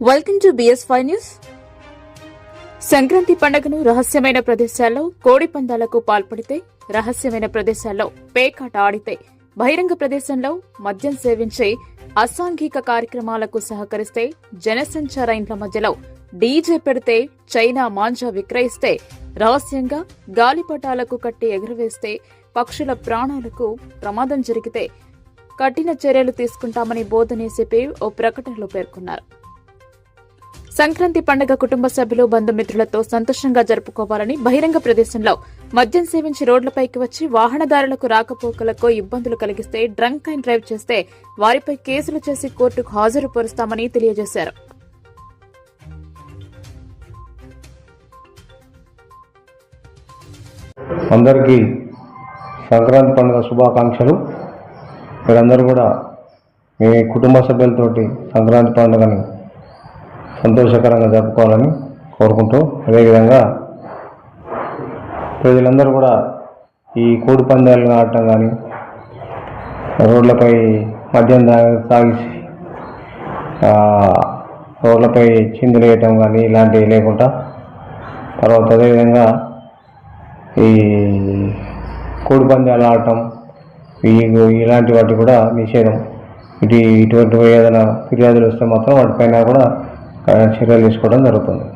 Welcome to B S five news Sankranti పండుగను రహస్యమైన ప్రదేశాల్లో కోడి పందాలకు పాల్పడితే రహస్యమైన ప్రదేశాల్లో పేకాట ఆడితే బహిరంగ ప్రదేశంలో మద్యం సేవించి అసాంఘిక కార్యక్రమాలకు సహకరిస్తే జనసంచార ఇంట్ల మధ్యలో డీజే పెడితే చైనా మాంజా విక్రయిస్తే రహస్యంగా గాలిపటాలకు కట్టి ఎగురవేస్తే పక్షుల ప్రాణాలకు ప్రమాదం జరిగితే కఠిన చర్యలు తీసుకుంటామని బోధనే ఓ ప్రకటనలో పేర్కొన్నారు. సంక్రాంతి పండుగ కుటుంబ సభ్యులు బంధుమిత్రులతో సంతోషంగా జరుపుకోవాలని బహిరంగ ప్రదేశంలో మద్యం సేవించి రోడ్లపైకి వచ్చి వాహనదారులకు రాకపోకలకు ఇబ్బందులు కలిగిస్తే డ్రంక్ అండ్ డ్రైవ్ చేస్తే వారిపై కేసులు చేసి కోర్టుకు హాజరుపరుస్తామని తెలియజేశారు. అందరికీ సంక్రాంతి పండుగ శుభాకాంక్షలు. మీరందరూ కూడా మీ కుటుంబ సభ్యులతోటి సంక్రాంతి పండుగని సంతోషకరంగా జరుపుకోవాలని కోరుకుంటూ అదేవిధంగా ప్రజలందరూ కూడా ఈ కోడి పందాలను ఆడటం కానీ రోడ్లపై మద్యం తాగి తాగి రోడ్లపై చిందులు వేయటం కానీ ఇలాంటివి లేకుండా తర్వాత అదేవిధంగా ఈ కోడి పందాలు ఆడటం ఈ ఇలాంటి వాటి కూడా నిషేధం. ఇటు ఇటువంటి ఏదైనా ఫిర్యాదులు వస్తే మాత్రం వాటిపైన కూడా చర్యలు తీసుకోవడం జరుగుతుంది.